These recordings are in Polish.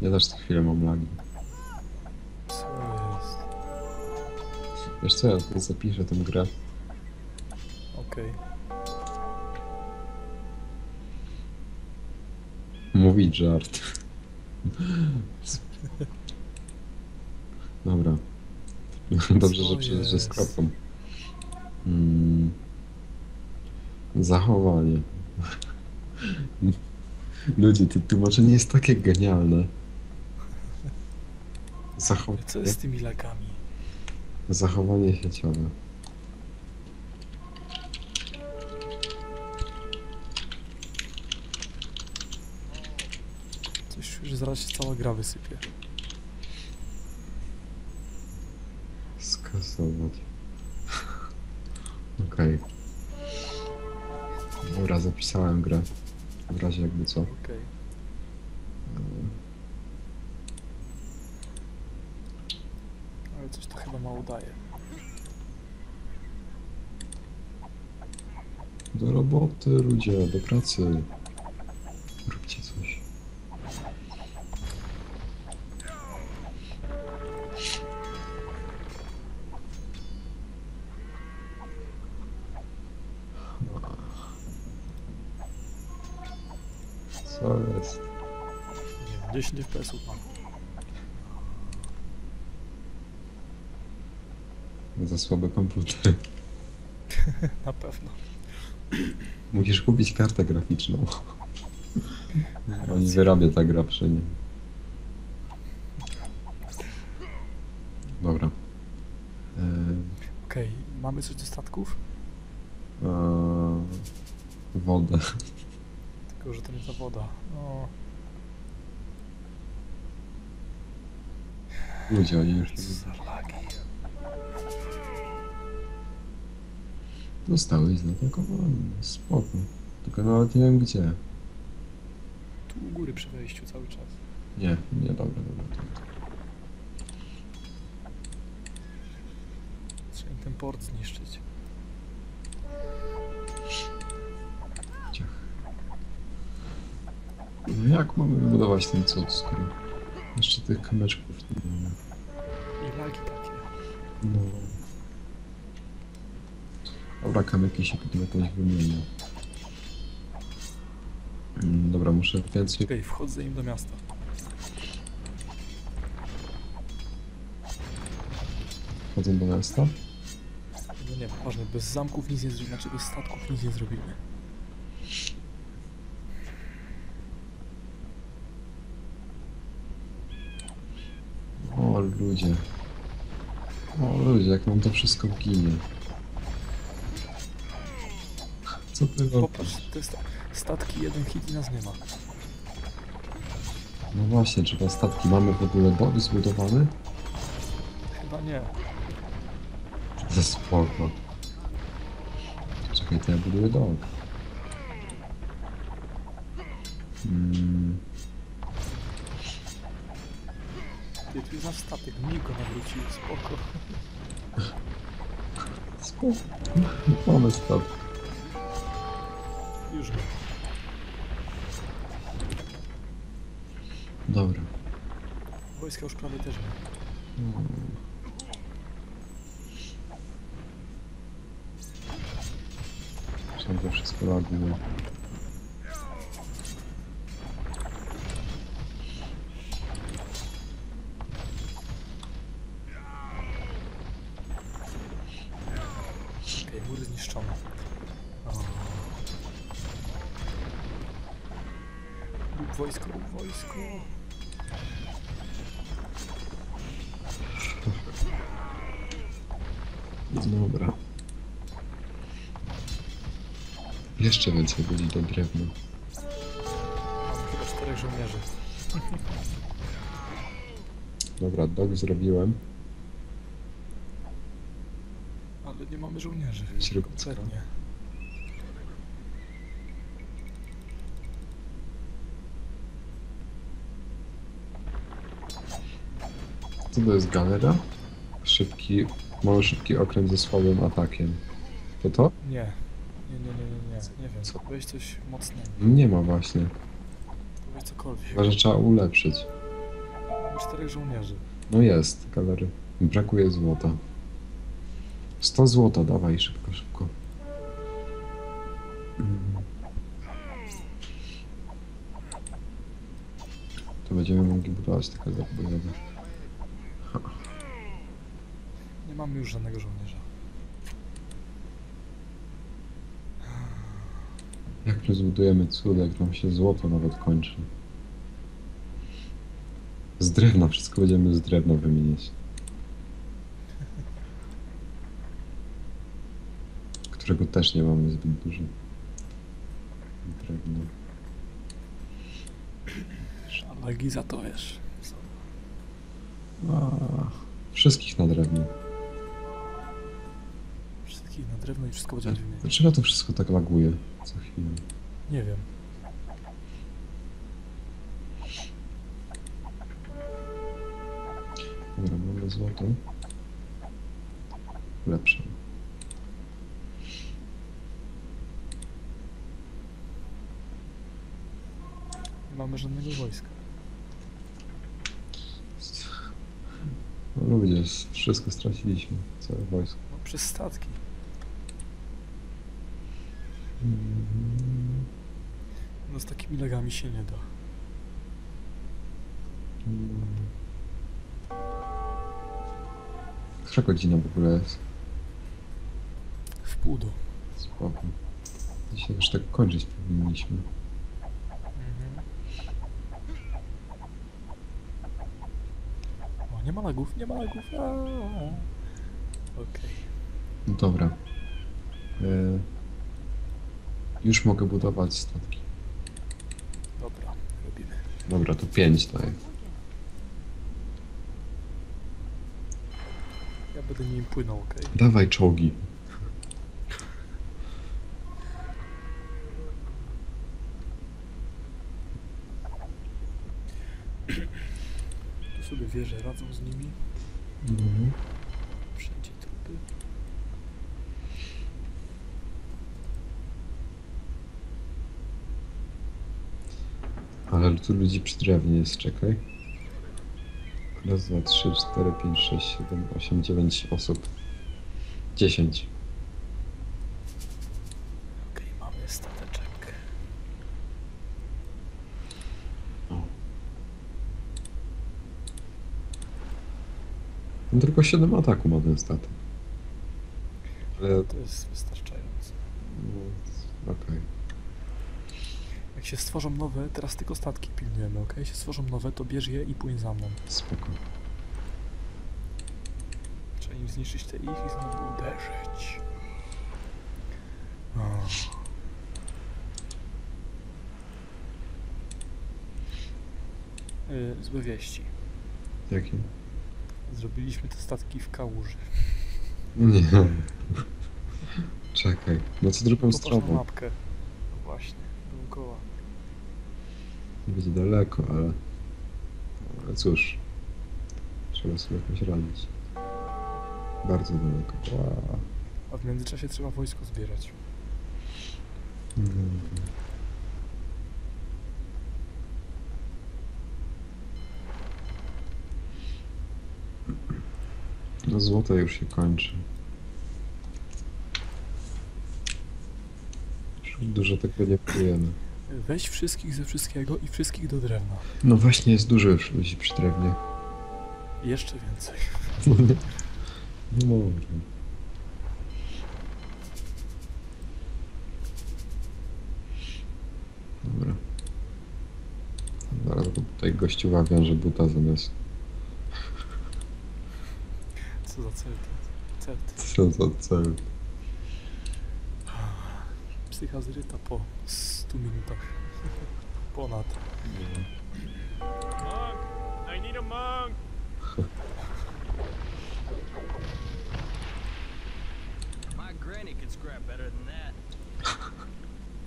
Ja też co chwilę mam lagi. Co jest? Wiesz co, ja tutaj zapiszę tę grę. Okej. Mówić żart. Dobra. Dobrze, że, że, że z jest? kropką. Mm. Zachowanie. Ludzie, to tłumaczenie jest takie genialne. Zachowanie, Co jest z tymi lagami? zachowanie sieciowe. Coś że zaraz się cała gra wysypie. Skasować. Okej. Dobra, zapisałem grę. W razie jakby co. Okej. Ale coś to chyba mało daje. Do roboty, ludzie, do pracy. Co jest? Nie wiem, 10 FPS-ów mam. Za słaby komputer. Na pewno. Musisz kupić kartę graficzną. Oni wyrabia ta gra przy nim. Dobra. Eee, Okej, mamy coś do statków? eee, wodę. Tylko, że to nie ta woda. No, Ludzie, oni już za lagi. zostałeś zaatakowany. Spoko. Tylko nawet nie wiem gdzie. Tu u góry przy wejściu cały czas. Nie, nie, dobra, dobra. To, Trzeba im ten port zniszczyć. No jak mamy wybudować ten cud, skoro jeszcze tych kamyczków nie mamy? I lagi takie. No. Dobra, kamyki się potem jakoś wymienią. Mm, Dobra, muszę więcej... Czekaj, wchodzę im do miasta. Wchodzę do miasta. No nie, ważne, bez zamków nic nie zrobimy, znaczy bez statków nic nie zrobimy. O ludzie. O ludzie, jak nam to wszystko ginie. Co ty? Popatrz, to jest statki, jeden hit i nas nie ma. No właśnie, trzeba statki. Mamy w ogóle dok zbudowany? Chyba nie. Za spoko. Czekaj, to ja buduję dok. Mm, Ty, tu jest nasz statek, mi go nawrócił, spoko. spoko. Mamy statki. Już go. Dobra. Wojska już prawie też nie. Mm. Trzeba to wszystko laguje. Dobra. Jeszcze więcej będzie do drewna. Chyba czterech żołnierzy. Dobra, dok zrobiłem. Ale nie mamy żołnierzy. Śrubka. Kompletnie. Co to jest galera? Szybki, mały szybki okręt ze słabym atakiem. To to? Nie. Nie, nie, nie, nie, nie, nie wiem. Co? Weź coś mocnego. Nie ma właśnie. Weź cokolwiek. Chyba, że trzeba ulepszyć. Mam czterech żołnierzy. No jest, galery. Brakuje złota. 100 złota, dawaj, szybko, szybko. To będziemy mogli budować te galery. Nie mamy już żadnego żołnierza. Jak my zbudujemy cudek, nam się złoto nawet kończy. Z drewna, wszystko będziemy z drewna wymieniać. Którego też nie mamy zbyt dużo. Drewno. Ale Giza to wiesz. A, wszystkich na drewno. Wszystkich na drewno i wszystko będziemy wymieniać. Dlaczego to wszystko tak laguje co chwilę? Nie wiem. Dobra, mamy złoto. Lepsze. Nie mamy żadnego wojska. No ludzie, wszystko straciliśmy. Całe wojsko. No przez statki. Mm, No z takimi lagami się nie da. Która godzina w ogóle jest? W pół do. Spoko. Dzisiaj już tak kończyć powinniśmy. Mhm. O, nie ma lagów, nie ma lagów. Okej. No dobra. E, już mogę budować statki. Dobra, robimy. Dobra, to 5 daję. Ja będę nim płynął, okej? Dawaj czołgi. Tu sobie wieże radzą z nimi. Mhm. Wszędzie trupy. Ale tu ludzi przy drewnie jest, czekaj. Raz, dwa, trzy, cztery, pięć, sześć, siedem, osiem, dziewięć osób. Dziesięć. Okej, mamy stateczek. No tylko 7 ataku ma ten statek. Ale... To jest wystarczające. No, Okej. Jak się stworzą nowe, teraz tylko statki pilnujemy, ok? Jak się stworzą nowe, to bierz je i płyń za mną. Spoko. Trzeba im zniszczyć te ich i znowu uderzyć. O. Yy, złe wieści. Jaki? Zrobiliśmy te statki w kałuży. Nie. Czekaj. No co drugą stroną. mapkę. No właśnie, dookoła. Będzie daleko, ale... Ale cóż. Trzeba sobie jakoś radzić. Bardzo daleko. Wow. A w międzyczasie trzeba wojsko zbierać. Mm. No złoto już się kończy. Już Dużo tego nie pojemy. Weź wszystkich ze wszystkiego i wszystkich do drewna. No właśnie jest dużo już ludzi przy drewnie. Jeszcze więcej. Nie może. Dobra. Zaraz go tutaj gościuwa wiąże buta zamiast Co za cel? Cel. co za cel. Psycha zryta po 100 minutach. Ponad. Monk! I need a monk! My granny could scrap better than that.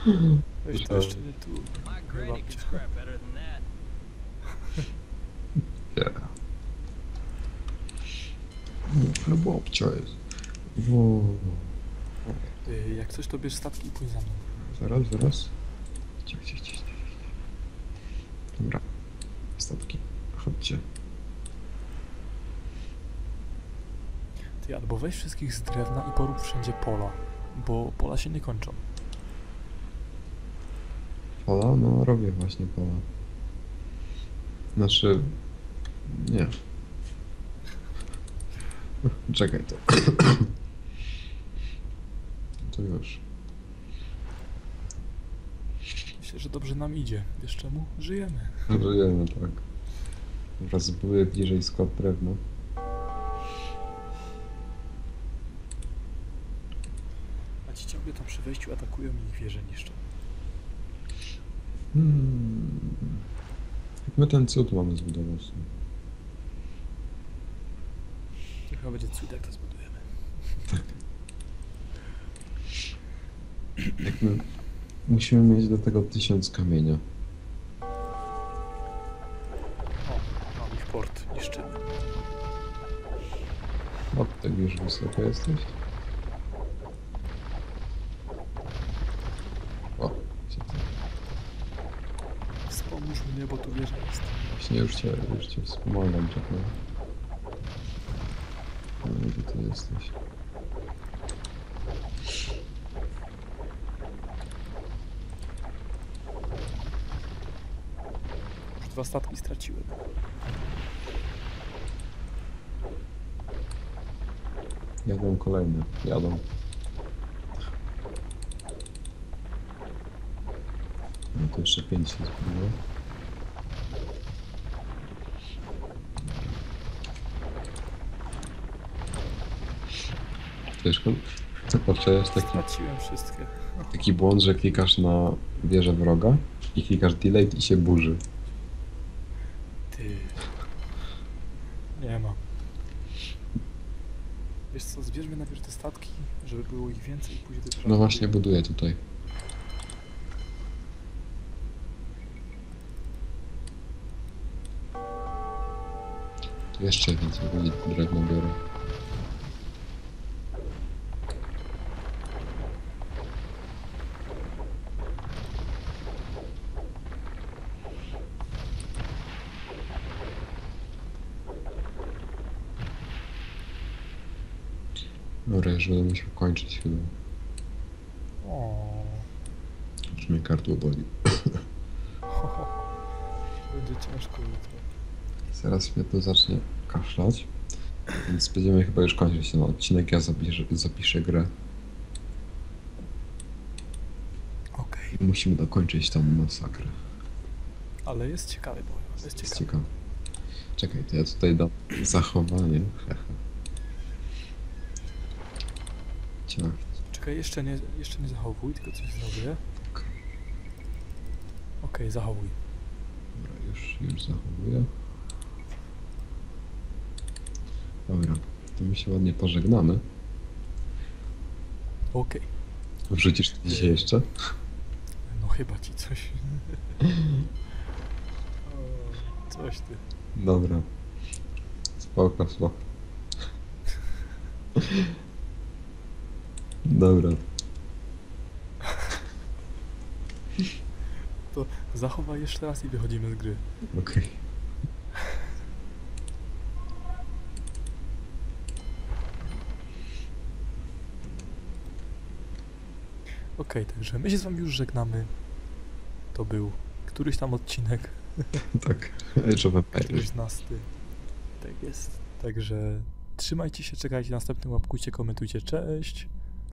Weź to jeszcze nie tu. My granny could scrap better than that. Yeah. No, ale babcia jest. Wow. Jak coś, to bierz statki i płyń za mną. Zaraz, zaraz. Dobra. Statki. Chodźcie. Ty albo weź wszystkich z drewna i porób wszędzie pola, bo pola się nie kończą. Pola? No robię właśnie pola. Znaczy... Nie. Czekaj to. To już. Myślę, że dobrze nam idzie. Wiesz czemu? Żyjemy. Żyjemy, tak. Wraz były bliżej skład drewna. A ci ciągle tam przy wejściu atakują i ich wieże niszczą. Hmm. Jak my ten cud mamy zbudować? To chyba będzie cud, jak to zbudujemy. Jak my... Musimy mieć do tego tysiąc kamienia. O, mam ich port, niszczymy. O, tak już wysoko jesteś? O, tam- Wspomóż mnie, bo tu wieża jest. właśnie już cię, już cię wspomagam, czekaj. No, gdzie ty jesteś? Dwa statki straciłem. Jadą kolejne, jadą. No to jeszcze pięć się zbudowało. Wiesz, poczujesz taki, Straciłem wszystkie. taki błąd, że klikasz na wieżę wroga i klikasz delete i się burzy. Ty. Nie ma. Wiesz co, zbierzmy najpierw te statki, żeby było ich więcej i później dopiero... No właśnie buduję tutaj. Tu jeszcze więcej drewna biorę. Już będę musiał kończyć chyba. O. Już mnie kartło boli. Będzie ciężko jutro. Zaraz mnie to zacznie kaszlać. Więc będziemy chyba już kończyć ten odcinek. Ja zapiszę, zapiszę grę. Okej. I musimy dokończyć tą masakrę. Ale jest ciekawy, bo jest Jest ciekawy. ciekawe. Czekaj, to ja tutaj dam zachowanie. Czekaj, jeszcze nie, jeszcze nie zachowuj, tylko coś zrobię. Okej, zachowuj. Dobra, już, już zachowuję. Dobra, to my się ładnie pożegnamy. Okej. Wrzucisz to dzisiaj jeszcze? No chyba ci coś. O, coś ty. Dobra. Spoko, spoko. Dobra. Zachowaj jeszcze raz i wychodzimy z gry. Okej. Okej, także my się z wami już żegnamy. To był któryś tam odcinek, Tak. Age of Empires. któryś Tak jest. Także trzymajcie się, czekajcie na następny, łapkujcie, komentujcie, cześć.